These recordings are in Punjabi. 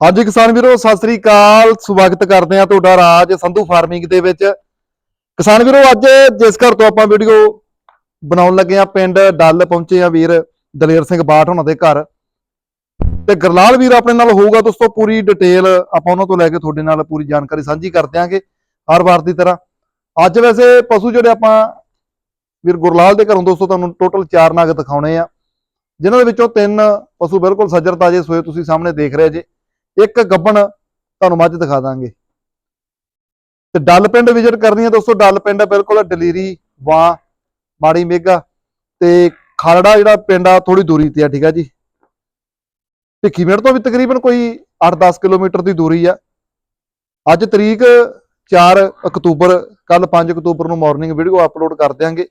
ਹਾਂਜੀ ਕਿਸਾਨ ਵੀਰੋ, ਸਤਿ ਸ੍ਰੀ ਅਕਾਲ। ਸਵਾਗਤ ਕਰਦੇ ਆ ਤੁਹਾਡਾ ਰਾਜ ਸੰਧੂ ਫਾਰਮਿੰਗ ਦੇ ਵਿੱਚ। ਕਿਸਾਨ ਵੀਰੋ, ਅੱਜ ਜਿਸ ਘਰ ਤੋਂ ਆਪਾਂ ਵੀਡੀਓ ਬਣਾਉਣ ਲੱਗੇ ਆ ਪਿੰਡ ਡੱਲ ਪਹੁੰਚੇ ਆ ਵੀਰ ਦਲੇਰ ਸਿੰਘ ਬਾਠ ਉਹਨਾਂ ਦੇ ਘਰ। ਤੇ ਗਰਲਾਲ ਵੀਰ ਆਪਣੇ ਨਾਲ ਹੋਊਗਾ ਦੋਸਤੋ, ਪੂਰੀ ਡਿਟੇਲ ਆਪਾਂ ਉਹਨਾਂ ਤੋਂ ਲੈ ਕੇ ਤੁਹਾਡੇ ਨਾਲ ਪੂਰੀ ਜਾਣਕਾਰੀ ਸਾਂਝੀ ਕਰ ਦਿਆਂਗੇ ਹਰ ਵਾਰ ਦੀ ਤਰ੍ਹਾਂ। ਅੱਜ ਵੈਸੇ ਪਸ਼ੂ ਜਿਹੜੇ ਆਪਾਂ ਵੀਰ ਗੁਰਲਾਲ ਦੇ ਘਰੋਂ ਦੋਸਤੋ, ਤੁਹਾਨੂੰ ਟੋਟਲ 4 ਨਾਗ ਦਿਖਾਉਣੇ ਆ। ਜਿਨ੍ਹਾਂ ਦੇ ਵਿੱਚੋਂ ਤਿੰਨ ਪਸ਼ੂ ਬਿਲਕੁਲ ਸੱਜਰ ਤਾਜੇ ਸੋਏ ਤੁਸੀਂ ਸਾਹਮਣੇ ਦੇਖ ਰਹੇ ਜੇ। ਇੱਕ ਗੱਬਣ ਤੁਹਾਨੂੰ ਮੱਝ ਦਿਖਾ ਦਾਂਗੇ। ਤੇ ਡੱਲ ਪਿੰਡ ਵਿਜ਼ਿਟ ਕਰਨੀ ਹੈ ਦੋਸਤੋ, ਡੱਲ ਪਿੰਡ ਬਿਲਕੁਲ ਡਲੀਰੀ, ਵਾਂ, ਮਾੜੀ ਮੇਗਾ ਤੇ ਖਾਲੜਾ ਜਿਹੜਾ ਪਿੰਡ ਆ ਥੋੜੀ ਦੂਰੀ ਤੇ ਆ, ਠੀਕ ਆ ਜੀ। ਭਿੱਖੀ ਭਿੱਖੀਵਿੰਡ ਤੋਂ ਵੀ ਤਕਰੀਬਨ ਕੋਈ 8-10 ਕਿਲੋਮੀਟਰ ਦੀ ਦੂਰੀ ਆ। ਅੱਜ ਤਰੀਕ 4 ਅਕਤੂਬਰ ਕੱਲ 5 ਅਕਤੂਬਰ ਨੂੰ ਮਾਰਨਿੰਗ ਵੀਡੀਓ ਅਪਲੋਡ ਕਰ ਦਿਆਂਗੇ।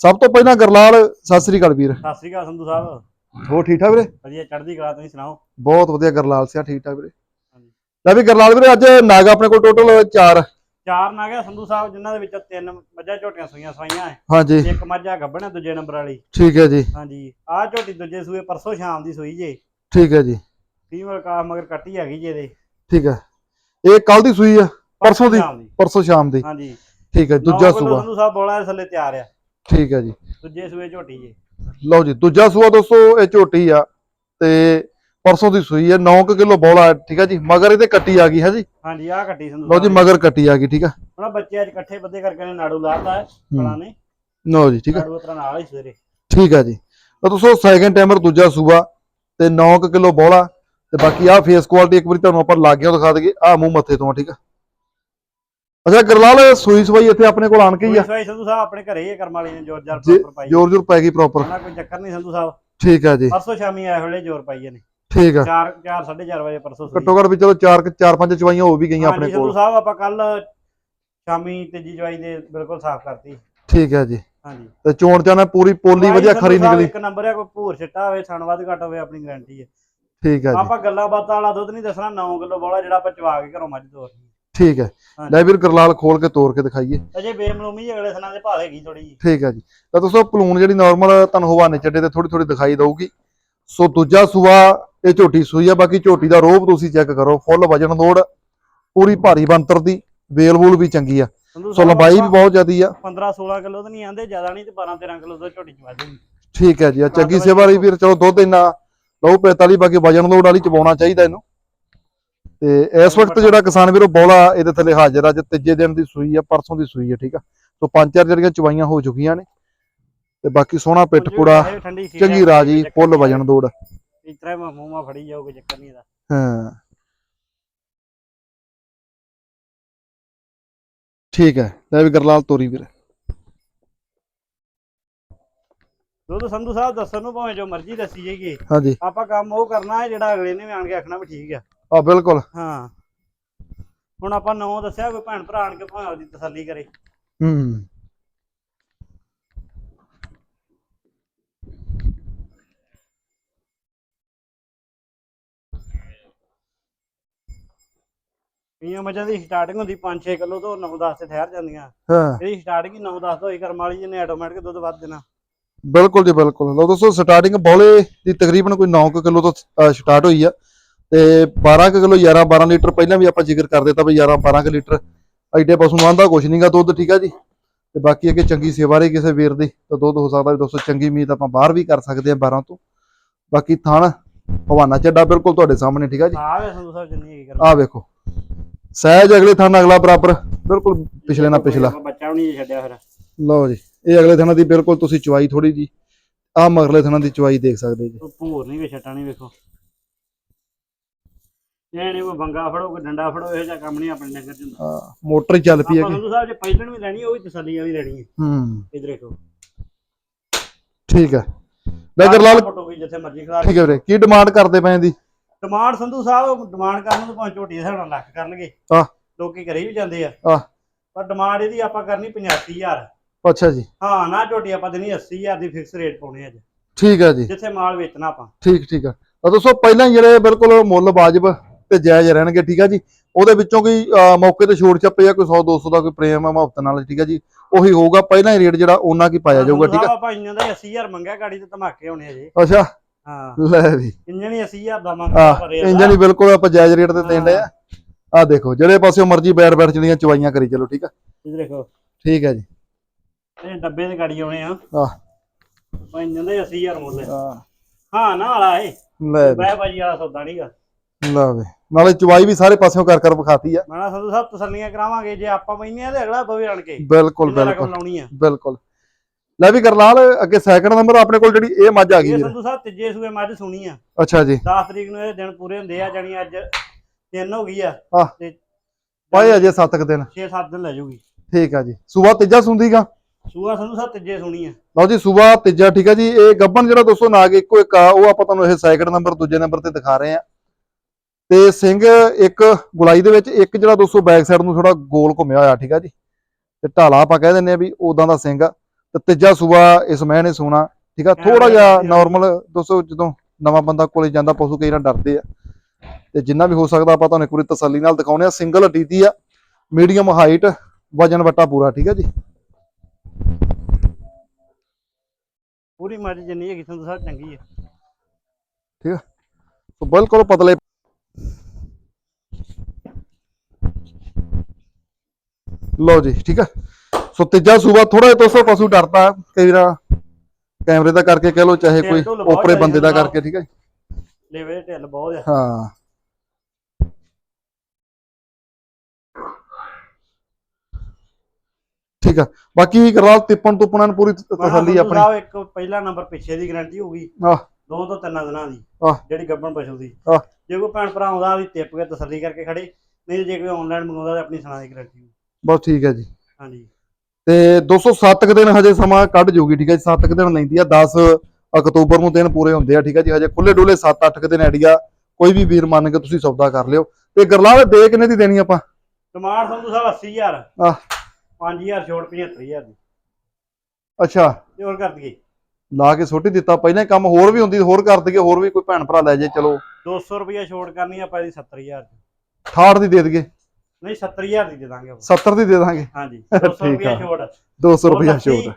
ਸਭ ਤੋਂ ਪਹਿਲਾਂ ਗਰਲਾਲ, ਸਤਿ ਸ੍ਰੀ ਅਕਾਲ ਵੀਰ। ਸਤਿ ਸ੍ਰੀ ਅਕਾਲ ਸੰਧੂ ਸਾਹਿਬ। ਹੋ ਠੀਕ ਠਾਕ ਵੀਰੇ? ਵਧੀਆ ਚੜ੍ਹਦੀ ਕਲਾ ਤੁਸੀਂ ਸੁਣਾਓ? ਬਹੁਤ ਵਧੀਆ ਗਰਲਾਲ ਸਿਆ ਠੀਕ ਠਾਕ ਵੀਰੇ। ਹਾਂਜੀ। ਲੈ ਵੀ ਗਰਲਾਲ ਵੀਰੇ ਅੱਜ ਨਾਗ ਆਪਣੇ ਕੋਲ ਟੋਟਲ 4 ਚਾਰ ਨਾ ਗਿਆ ਸੰਧੂ ਸਾਹਿਬ ਜਿਨ੍ਹਾਂ ਦੇ ਵਿੱਚੋਂ ਤਿੰਨ ਮੱਝਾਂ ਝੋਟੀਆਂ ਸੂਈਆਂ ਸਵਾਈਆਂ ਹੈ ਹਾਂਜੀ। ਇੱਕ ਮੱਝਾ ਗੱਭਣ ਦੂਜੇ ਨੰਬਰ ਵਾਲੀ। ਠੀਕ ਹੈ ਜੀ। ਹਾਂਜੀ। ਆਹ ਝੋਟੀ ਦੂਜੇ ਸੂਏ ਪਰਸੋਂ ਸ਼ਾਮ ਦੀ ਸੂਈ ਜੇ। ਠੀਕ ਹੈ ਜੀ। ਫੀਮੇਲ ਕਾ ਮਗਰ ਕੱਟੀ ਹੈਗੀ ਜੇ ਇਹਦੇ। ਠੀਕ ਹੈ ਇਹ ਕੱਲ ਦੀ ਸੂਈ ਆ ਪਰਸੋਂ ਦੀ? ਪਰਸੋਂ ਸ਼ਾਮ ਦੀ। ਹਾਂਜੀ। ਠੀਕ ਹੈ ਦੂਜਾ ਸੂਆ। ਸੰਧੂ ਸਾਹਿਬ ਬੋਲਾ ਥੱਲੇ ਤਿਆਰ ਆ। ਠੀਕ ਹੈ ਜੀ। ਦੂਜੇ ਸੂਏ ਝੋਟੀ ਜੇ। ਲਓ ਜੀ ਦੂਜਾ ਸੂਆ ਦੋਸਤੋ ਇਹ ਝੋਟੀ ਆ ਤੇ ਪਰਸੋਂ ਦੀ ਸੂਈ ਹੈ 9 ਕਿਲੋ ਬੋਲਾ ਠੀਕ ਹੈ ਜੀ? ਮਗਰ ਇਹਦੇ ਕੱਟੀ ਆ ਗਈ ਹੈ ਜੀ? ਹਾਂਜੀ ਆਹ ਕੱਟੀ ਸੰਧੂ ਲਓ ਜੀ ਮਗਰ ਕੱਟੀ ਆ ਗਈ ਠੀਕ ਆ? ਹੁਣ ਬੱਚੇ ਅੱਜ ਇਕੱਠੇ ਬੱਦੇ ਕਰਕੇ ਨੇ ਨਾੜੂ ਲਾਤਾ ਹੈ ਫਲਾਂ ਨੇ। ਲਓ ਜੀ ਠੀਕ ਆ। ਨਾੜੂ ਉਤਰਾ ਨਾਲ ਹੀ ਸਵੇਰੇ। ਠੀਕ ਆ ਜੀ। ਤਾਂ ਦੋਸਤੋ ਸੈਕਿੰਡ ਟਾਈਮਰ ਦੂਜਾ ਸੂਆ ਤੇ 9 ਕਿਲੋ ਬੋਲਾ ਤੇ ਬਾਕੀ ਆ ਫੇਸ ਕੁਆਲਿਟੀ ਇੱਕ ਵਾਰੀ ਤੁਹਾਨੂੰ ਆਪਾਂ ਲਾਗਿਓ ਦਿਖਾ ਦਈਏ ਆ ਮੂੰਹ ਮੱਥੇ ਤੋਂ ਆ, ਠੀਕ ਆ? ਅੱਛਾ ਗਰਲਾਲ ਸੂਈ ਸਵਾਈ ਇੱਥੇ ਆਪਣੇ ਕੋਲ ਆਣ ਕੇ ਹੀ ਆ। ਸਵਾਈ ਸੰਧੂ ਸਾਹਿਬ ਆਪਣੇ ਘਰੇ ਹੀ ਹੈ ਕਰਮ ਵਾਲੀ ਨੇ ਜੋਰ ਜਾਰ ਪ੍ਰੋਪਰ ਪਾਈ ਜੋਰ ਜੋਰ ਪੈ ਗਈ ਪ੍ਰੋਪਰ ਉਹਨਾਂ ਕੋਈ ਚੱਕਰ ਨਹੀਂ ਸੰਧੂ ਸਾਹਿਬ। ਠੀਕ ਆ ਜੀ। ਪਰਸੋਂ ਸ਼ਾਮੀ ਆਏ ਵੇਲੇ ਜੋਰ ਪਾਈਏ ਨੇ। ਠੀਕ ਆ। 4 4 4:30 ਵਜੇ ਪਰਸੋਂ। ਘੱਟੋ ਘੱਟ ਵੀ ਚਲੋ 4 4 5 ਚਵਾਈਆਂ ਹੋ ਵੀ ਗਈਆਂ ਆਪਣੇ ਹਾਂਜੀ ਸੰਧੂ ਕੋਲ। ਸਾਹਿਬ ਆਪਾਂ ਕੱਲ ਸ਼ਾਮੀ ਤੀਜੀ ਜਵਾਈ ਦੇ ਬਿਲਕੁਲ ਸਾਫ਼ ਕਰਤੀ। ਠੀਕ ਹੈ ਜੀ। ਹਾਂਜੀ। ਤੇ ਚੋਣ ਚਾਣਾ ਪੂਰੀ ਪੋਲੀ ਵਧੀਆ ਖਰੀ ਨਿਕਲੀ। ਇੱਕ ਨੰਬਰ ਹੈ ਕੋਈ ਭੂਰ ਛਿੱਟਾ ਹੋਵੇ ਛਣ ਵੱਧ ਘੱਟ ਹੋਵੇ ਆਪਣੀ ਗਾਰੰਟੀ ਹੈ ਠੀਕ ਹੈ ਜੀ। ਆਪਾਂ ਗੱਲਾਂ ਬਾਤਾਂ ਵਾਲਾ ਦੁੱਧ ਨਹੀਂ ਦੱਸਣਾ 9 ਕਿਲੋ ਬੋਲਾ ਜਿਹੜਾ ਆਪਾਂ ਚਵਾ ਕੇ ਘਰੋਂ ਮੱਝ ਤੋਰ ਠੀਕ ਹੈ। ਲੈ ਵੀਰ ਗਰਲਾਲ ਖੋਲ ਕੇ ਤੋੜ ਕੇ ਦਿਖਾਈਏ। ਅਜੇ ਬੇਮਲੂਮੀ ਅਗਲੇ ਸਨਾਂ ਦੇ ਭਾਅ ਹੈਗੀ ਥੋੜੀ ਜੀ ਠੀਕ ਹੈ ਜੀ। ਤਾਂ ਦੋਸਤੋ ਪਲੂਨ ਜਿਹੜੀ ਨਾਰਮਲ ਤੁਹਾਨੂੰ ਹਵਾਨੇ ਚੱਡੇ ਤੇ ਥੋੜੀ ਥੋੜੀ ਦਿਖਾਈ ਦਊਗੀ। ਸੋ ਦੂਜਾ ਸੂਆ ਇਹ ਝੋਟੀ ਸੂਈ ਆ। ਬਾਕੀ ਝੋਟੀ ਦਾ ਰੋਬ ਤੁਸੀਂ ਚੈੱਕ ਕਰੋ। ਫੁੱਲ ਵਜਨ ਦੋੜ ਪੂਰੀ ਭਾਰੀ ਬੰਤਰ ਦੀ ਵੇਲ ਵੂਲ ਵੀ ਚੰਗੀ ਆ। ਸੋ ਲੰਬਾਈ ਵੀ ਬਹੁਤ ਜ਼ਿਆਦੀ ਆ। 15 16 ਕਿਲੋ ਤਾਂ ਨਹੀਂ ਆਂਦੇ ਜ਼ਿਆਦਾ ਨਹੀਂ ਤੇ 12 13 ਕਿਲੋ ਦਾ ਝੋਟੀ ਚ ਵਾਜੂਗੀ ਠੀਕ ਹੈ ਜੀ। ਆ ਚੰਗੀ ਸੇਵਾ ਰਹੀ ਵੀਰ ਚਲੋ ਦੁੱਧ ਇੰਨਾ ਲਓ 45 ਬਾਕੀ ਵਜਨ ਲੋੜ ਵਾਲੀ ਚਬਾਉਣਾ ਚਾਹੀਦਾ ਇਹਨੂੰ। ਤੇ ਇਸ ਵਕਤ ਜਿਹੜਾ ਕਿਸਾਨ ਵੀਰੋ ਬੋਲਾ ਇਹਦੇ ਥੱਲੇ ਹਾਜ਼ਰ ਆ ਅੱਜ ਤੀਜੇ ਦਿਨ ਦੀ ਸੂਈ ਆ ਪਰਸੋਂ ਦੀ ਸੂਈ ਆ ਠੀਕ ਆ? ਸੋ ਪੰਜ ਚਾਰ ਜਿਹੜੀਆਂ ਚਵਾਈਆਂ ਹੋ ਚੁੱਕੀਆਂ ਨੇ ਤੇ ਬਾਕੀ ਸੋਹਣਾ ਪਿੱਠ ਪੁੜਾ ਚੰਗੀ ਹੈ, ਰਾਜੀ ਫੁੱਲ ਵਜਨ ਦੋੜ। ਇਸ ਤਰ੍ਹਾਂ ਮੈਂ ਮੂੰਹ ਮਾ ਫੜੀ ਜਾਓ ਕੋਈ ਚੱਕਰ ਨਹੀਂ ਇਹਦਾ। ਹਾਂ। ਠੀਕ ਹੈ ਲੈ ਵੀ ਗਰਲਾਲ ਤੋਰੀ ਵੀਰ। ਦੁੱਧ ਸੰਧੂ ਸਾਹਿਬ ਦੱਸਣ ਨੂੰ ਭਾਵੇਂ ਜੋ ਮਰਜ਼ੀ ਦੱਸੀ ਜਾਈਏ। ਹਾਂਜੀ। ਆਪਾਂ ਕੰਮ ਉਹ ਕਰਨਾ ਹੈ ਜਿਹੜਾ ਅਗਲੇ ਨੇ ਵੀ ਆਣ ਕੇ ਆਖਣਾ ਵੀ ਠੀਕ ਆ। ਆ ਬਿਲਕੁਲ। ਹਾਂ। ਹੁਣ ਆਪਾਂ ਨੌ ਦੱਸਿਆ ਕੋਈ ਭੈਣ ਭਰਾ ਆਣ ਕੇ ਭਾਵੇਂ ਉਹਦੀ ਤਸੱਲੀ ਕਰੇ। ਹੂੰ। ਮੱਝਾਂ ਦੀ ਸਟਾਰਟਿੰਗ ਹੁੰਦੀ 5-6 ਕਿਲੋ ਤੋਂ 9-10 ਤੇ ਠਹਿਰ ਜਾਂਦੀਆਂ। ਹਾਂ। ਇਹਦੀ ਸਟਾਰਟਿੰਗ ਹੀ 9-10 ਤੋਂ ਹੀ ਕਰਮ ਵਾਲੀ ਜਿਹਨੇ ਆਟੋਮੈਟਿਕ ਦੁੱਧ ਵੱਧ ਦੇਣਾ। ਬਿਲਕੁਲ ਜੀ ਬਿਲਕੁਲ। ਲਓ ਦੋਸਤੋ ਸਟਾਰਟਿੰਗ ਬੋਲੇ ਦੀ ਤਕਰੀਬਨ ਕੋਈ 9 ਕਿਲੋ ਤੋਂ ਸਟਾਰਟ ਹੋਈ ਆ। ਤੇ 12 ਕੁ ਕਿਲੋ 11 12 ਲੀਟਰ ਪਹਿਲਾਂ ਵੀ ਆਪਾਂ ਜ਼ਿਕਰ ਕਰ ਦਿੱਤਾ ਵੀ 11 12 ਕੁ ਲੀਟਰ। ਐਡੇ ਪਸ਼ੂ ਆਂਦਾ ਕੁਛ ਨਹੀਂਗਾ ਦੁੱਧ ਠੀਕ ਆ ਜੀ। ਤੇ ਬਾਕੀ ਅੱਗੇ ਚੰਗੀ ਸੇਵਾ ਰਹੀ ਕਿਸੇ ਵੀਰ ਦੀ ਤਾਂ ਦੁੱਧ ਹੋ ਸਕਦਾ ਵੀ ਦੋਸਤੋ ਚੰਗੀ ਉਮੀਦ ਆਪਾਂ ਬਾਹਰ ਵੀ ਕਰ ਸਕਦੇ ਆ 12 ਤੋਂ। ਬਾਕੀ ਥਣ ਹਵਾਨਾ ਚੱਡਾ ਬਿਲਕੁਲ ਤੁਹਾਡੇ ਸਾਹਮਣੇ ਠੀਕ ਆ ਜੀ? ਆ ਵੇ ਸੰਧੂ ਸਾਹਿਬ ਜਿੰਨੀ ਹੈਗੀ ਆਹ ਵੇਖੋ। ਸਹਿਜ ਅਗਲੇ ਥਣ ਅਗਲਾ ਬਰਾਬਰ ਬਿਲਕੁਲ ਪਿਛਲੇ ਨਾਲ ਪਿਛਲਾ। ਬੱਚਾ ਵੀ ਨਹੀਂ ਛੱਡਿਆ ਫਿਰ। ਲਓ ਜੀ ਇਹ ਅਗਲੇ ਥਣਾਂ ਦੀ ਬਿਲਕੁਲ ਤੁਸੀਂ ਚਵਾਈ ਥੋੜੀ ਜੀ। ਆਹ ਮਗਰਲੇ ਥਣਾਂ ਦੀ ਚਵਾਈ ਦੇਖ ਸਕਦੇ ਜੀ। ਭੂਰ ਨਹੀਂ ਵੇ ਛੱਟਾ ਨਹੀਂ ਵੇਖੋ। ਇਹ ਨਹੀਂ ਕੋਈ ਬੰਗਾ ਫੜੋ ਕੋਈ ਡੰਡਾ ਫੜੋ ਇਹੋ ਜਿਹਾ ਕੰਮ ਨਹੀਂ ਆਪਣੇ ਨਗਰ ਚ ਹੁੰਦਾ। ਹਾਂ ਮੋਟਰ ਚੱਲ ਪਈ ਹੈ ਆਪਾਂ ਕਿ ਸੰਧੂ ਸਾਹਿਬ ਜੇ ਪਹਿਲਣ ਵੀ ਲੈਣੀ ਉਹ ਵੀ ਤਸੱਲੀ ਵਾਲੀ ਲੈਣੀ ਹੈ। ਹੂੰ। ਇਧਰ ਦੇਖੋ। ਠੀਕ ਹੈ। ਨਗਰਲਾਲ ਫੋਟੋ ਵੀ ਜਿੱਥੇ ਮਰਜ਼ੀ ਖਿਲਾ ਠੀਕ ਹੈ ਵੀਰੇ। ਕੀ ਡਿਮਾਂਡ ਕਰਦੇ ਪਏ ਦੀ ਡਿਮਾਂਡ ਸੰਧੂ ਸਾਹਿਬ ਡਿਮਾਂਡ ਕਰਨ ਨੂੰ ਤਾਂ ਭਾਵੇਂ ਝੋਟੀ ਦੇ ਹਿਸਾਬ ਨਾਲ ਲੱਖ ਕਰਨਗੇ। ਆਹ। ਲੋਕੀ ਘਰੇ ਵੀ ਜਾਂਦੇ ਆ। ਆਹ। ਪਰ ਡਿਮਾਂਡ ਇਹਦੀ ਆਪਾਂ ਕਰਨੀ 85000 ਅੱਛਾ ਜੀ। ਹਾਂ ਨਾ ਝੋਟੀ ਆਪਾਂ ਦੇਣੀ 80000 ਦੀ ਫਿਕਸ ਰੇਟ ਪਾਉਣੀ ਅੱਜ। ਠੀਕ ਹੈ ਜੀ। ਜਿੱਥੇ ਮਾਲ ਵੇਚਣਾ ਆਪਾਂ। ਠੀਕ ਠੀਕ ਹੈ। ਤਾਂ ਦੋਸਤੋ ਪਹਿਲਾਂ ਹੀ ਜਿਹੜੇ ਬਿਲਕੁਲ ਮੁੱਲ ਵਾਜਬ ਤੇ ਜਾਇਜ਼ ਰਹਿਣਗੇ ਠੀਕ ਹੈ ਜੀ? ਉਹਦੇ ਵਿੱਚੋਂ ਕੋਈ ਮੌਕੇ ਤੇ ਛੋੜ ਛੱਪੇ ਜਾਂ ਕੋਈ 100 200 ਦਾ ਕੋਈ ਪ੍ਰੇਮ ਆ ਮੁਹੱਬਤ ਨਾਲ ਠੀਕ ਹੈ ਜੀ? ਉਹੀ ਹੋਊਗਾ ਪਹਿਲਾਂ ਹੀ ਰੇਟ ਜਿਹੜਾ ਉਹਨਾਂ ਕੀ ਪਾਇਆ ਜਾਊਗਾ ਠੀਕ ਆਪਾਂ ਇੰਨਾਂ ਦਾ 80000 ਮੰਗਿਆ ਗਾੜੀ ਤੇ ਧਮਾਕੇ ਹੋਣੇ ਅਜੇ ਅੱਛਾ। ਹਾਂ। ਲੈ ਵੀ। ਇੰਜਣ ਹੀ 80000 ਦਾ ਆ ਮੰਗਦਾ ਪਰ ਇਹ ਇੰਜਨ ਹੀ ਬਿਲਕੁਲ ਆਪਾਂ ਜਾਇਜ਼ ਰੇਟ ਤੇ ਦੇਣ ਆ। ਆ ਦੇਖੋ ਜਿਹੜੇ ਪਾਸੇ ਮਰਜ਼ੀ ਬੈਠ ਬੈਠ ਜਿਹੜੀਆਂ ਚਵਾਈਆਂ ਕਰੀ ਚਲੋ ਠੀਕ ਆ? ਇਹ ਦੇਖੋ। ਠੀਕ ਹੈ ਜੀ। ਇਹ ਡੱਬੇ ਦੇ ਗਾੜੀ ਆਉਣੇ ਆ। ਆ ਇੰਜਣ ਦੇ 80000 ਮੁੱਲ ਹੈ। ਆ, ਹਾਂ ਨਾ ਵਾਲਾ ਏ ਲੈ ਵੀ। ਬੈ ਬਾਜੀ ਵਾਲਾ ਸੌਦਾ ਨਹੀਂਗਾ ਲੈ ਵੀ। ਨਾਲੇ ਚਵਾਈ ਵੀ ਸਾਰੇ ਪਾਸਿਓਂ ਕਰ ਕਰ ਵਿਖਾਤੀ ਆ। ਮੈਂ ਸੰਧੂ ਸਾਹਿਬ ਤਸੱਲੀਆਂ ਕਰਾਵਾਂਗੇ ਜੇ ਆਪਾਂ ਬੈਨੇ ਆ ਤੇ ਅਗਲਾ ਬਵੇ ਆਣ ਕੇ। ਬਿਲਕੁਲ ਰਕਮ ਬਿਲਕੁਲ। ਲਾਉਣੀ ਆ। ਬਿਲਕੁਲ। ਲੈ ਵੀ ਕਰਲਾਲ ਅੱਗੇ ਸੈਕਿੰਡ ਨੰਬਰ ਆਪਣੇ ਕੋਲ ਜਿਹੜੀ ਇਹ ਮੱਝ ਆ ਗਈ ਇਹ ਵੀਰ ਸੰਧੂ ਸਾਹਿਬ ਤੀਜੇ ਸੂਏ ਮੱਝ ਸੁਣੀ ਆ। ਅੱਛਾ ਜੀ। 10 ਤਰੀਕ ਨੂੰ ਇਹ ਦਿਨ ਪੂਰੇ ਹੁੰਦੇ ਆ ਜਾਨੀ ਅੱਜ ਤਿੰਨ ਹੋ ਗਈ ਆ। ਆਹ। ਤੇ ਪਾਏ ਅਜੇ 7 ਕੁ ਦਿਨ। 6-7 ਦਿਨ ਲੈ ਜਾਊਗੀ ਠੀਕ ਆ ਜੀ। ਸੂਬਾ ਤੀਜਾ ਸੁੰਦੀਗਾ ਸੂਆ ਸੰਧੂ ਸਾਹਿਬ ਤੀਜੇ ਸੁਣੀ ਆ। ਲਓ ਜੀ ਸੂਬਾ ਤੀਜਾ ਠੀਕ ਆ ਜੀ। ਇਹ ਗੱਬਨ ਜਿਹੜਾ ਦੋਸਤੋ ਨਾਗ ਇੱਕੋ ਇੱਕ ਆ ਉਹ ਆਪਾਂ ਤੁਹਾਨੂੰ ਇਹ ਸੈਕਿੰਡ ਨੰਬਰ ਦੂਜੇ ਨੰਬਰ ਤੇ ਦਿਖਾ ਰਹੇ ਆ। ਤੇ ਸਿੰਘ ਇੱਕ ਗੁਲਾਈ ਦੇ ਵਿੱਚ ਇੱਕ ਜਿਹੜਾ ਦੋਸਤੋ ਬੈਕ ਸਾਈਡ ਨੂੰ ਥੋੜਾ ਗੋਲ ਘੁੰਮਿਆ ਹੋਇਆ ਠੀਕ ਆ ਜੀ? ਤੇ ਢਾਲਾ ਆਪਾਂ ਕਹਿ ਦਿੰਨੇ ਆ ਵੀ ਉਦਾਂ ਦਾ ਸਿੰਘ ਆ। ਤੇ ਤੀਜਾ ਸੂਬਾ ਇਸ ਮਹਿ ਨੇ ਸੋਨਾ ਠੀਕ ਆ? ਥੋੜਾ ਜਿਹਾ ਨਾਰਮਲ ਦੋਸਤੋ ਜਦੋਂ ਨਵਾਂ ਬੰਦਾ ਕੋਲੇ ਜਾਂਦਾ ਪਸ਼ੂ ਕਈ ਵਾਰ ਡਰਦੇ ਆ। ਤੇ ਜਿੰਨਾ ਵੀ ਹੋ ਸਕਦਾ ਆਪਾਂ ਤੁਹਾਨੂੰ ਇੱਕ ਵਾਰੀ ਤਸੱਲੀ ਨਾਲ ਦਿਖਾਉਨੇ ਆ। ਸਿੰਗਲ ਹੱਡੀ ਦੀ ਆ ਮੀਡੀਅਮ ਹਾਈਟ ਵਜਨ ਵਟਾ ਪੂਰਾ ਠੀਕ ਆ ਜੀ? ਪੂਰੀ ਮੱਝ ਜਿੰਨੀ ਹੈਗੀ ਸੰਧੂ ਸਾਹਿਬ ਚੰਗੀ ਆ? ਸੋ ਬਿਲਕੁਲ ਪਤਲੇ ਲਓ ਜੀ ਠੀਕ ਆ? ਸੋ ਤੀਜਾ ਸੂਬਾ ਥੋੜਾ ਜਿਹਾ ਦੋਸਤੋ ਪਸ਼ੂ ਡਰਦਾ ਕਈ ਵਾਰ ਕੈਮਰੇ ਦਾ ਕਰਕੇ ਕਹਿ ਲੋ ਚਾਹੇ ਕੋਈ ਓਪਰੇ ਬੰਦੇ ਦਾ ਕਰਕੇ ਠੀਕ ਹੈ ਲੇਵੇ ਢਿੱਲ ਬਹੁਤ ਆ। ਹਾਂ। ਠੀਕ ਆ। ਬਾਕੀ ਕਰਵਾਲ ਤਿੱਪਣ ਤੁਪਣਾਂ ਨੂੰ ਪੂਰੀ ਤਸੱਲੀ ਆਪਣੀ। ਸਾਹਿਬ ਇੱਕ ਪਹਿਲਾ ਨੰਬਰ ਪਿੱਛੇ ਦੀ ਗਾਰੰਟੀ ਹੋਊਗੀ ਆਹ। ਦੋ ਤੋਂ ਤਿੰਨ ਦਿਨਾਂ ਦੀ ਆਹ। ਜਿਹੜੀ ਗੱਬਣ ਪਸ਼ੂ ਦੀ। ਆਹ। ਜੇ ਕੋਈ ਭੈਣ ਭਰਾ ਆਉਂਦਾ ਵੀ ਟਿੱਪ ਕੇ ਤਸੱਲੀ ਕਰਕੇ ਖੜੇ। ਨਹੀਂ ਜੇ ਕੋਈ ਆਨਲਾਈਨ ਮੰਗਾਉਂਦਾ ਤਾਂ ਆਪਣੀ ਸੁਣਾ ਦੀ ਗਾਰੰਟੀ। ਬਸ ਠੀਕ ਹੈ ਜੀ। ਹਾਂਜੀ। ਤੇ 207 ਕੁ ਦਿਨ ਹਜੇ ਸਮਾਂ ਕੱਢ ਜੂਗੀ ਠੀਕ ਹੈ ਜੀ। 7 ਕੁ ਦਿਨ ਲੈਂਦੀ ਆ 10 ਅਕਤੂਬਰ ਨੂੰ ਦਿਨ ਪੂਰੇ ਹੁੰਦੇ ਆ ਠੀਕ ਹੈ ਜੀ। ਹਜੇ ਖੁੱਲੇ ਡੁੱਲੇ 7-8 ਕੁ ਦਿਨ ਆਈਡੀਆ ਕੋਈ ਵੀ ਵੀਰ ਮੰਨ ਕੇ ਤੁਸੀਂ ਸੌਦਾ ਕਰ ਲਿਓ। ਤੇ ਗਰਲਾਲ ਦੇ ਕਿੰਨੇ ਦੀ ਦੇਣੀ ਆਪਾਂ? ਟਮਾਟਰ ਸੰਧੂ ਸਾਹਿਬ 80000 ਆਹ। 5000 ਛੋੜ 75000 ਦੀ। ਅੱਛਾ। ਤੇ ਹੋਰ ਕਰ ਦਈਏ। ਲਾ ਕੇ ਹੀ ਦਿੱਤਾ। ਪਹਿਲਾਂ ਕੰਮ ਹੋਰ ਵੀ ਹੁੰਦੀ ਹੋਰ ਕਰ ਦਈਏ ਹੋਰ ਵੀ ਕੋਈ ਭੈਣ ਭਰਾ ਲੈ ਜੇ ਚਲੋ। 200 ਰੁਪਇਆ ਛੋੜ ਕਰਨੀ ਆ ਆਪਾਂ ਇਹਦੀ 70000 ਦੀ 68 ਦੀ ਦੇ ਦਈਏ। ਨਹੀਂ 70000 ਦੀ ਦੇ ਦਾਂਗੇ ਆਪਾਂ। 70 ਦੀ ਦੇ ਦਾਂਗੇ? ਹਾਂਜੀ 200 ਠੀਕ ਰੁਪਇਆ ਆ। ਛੋੜ 200 ਰੁਪਇਆ ਛੋਟ।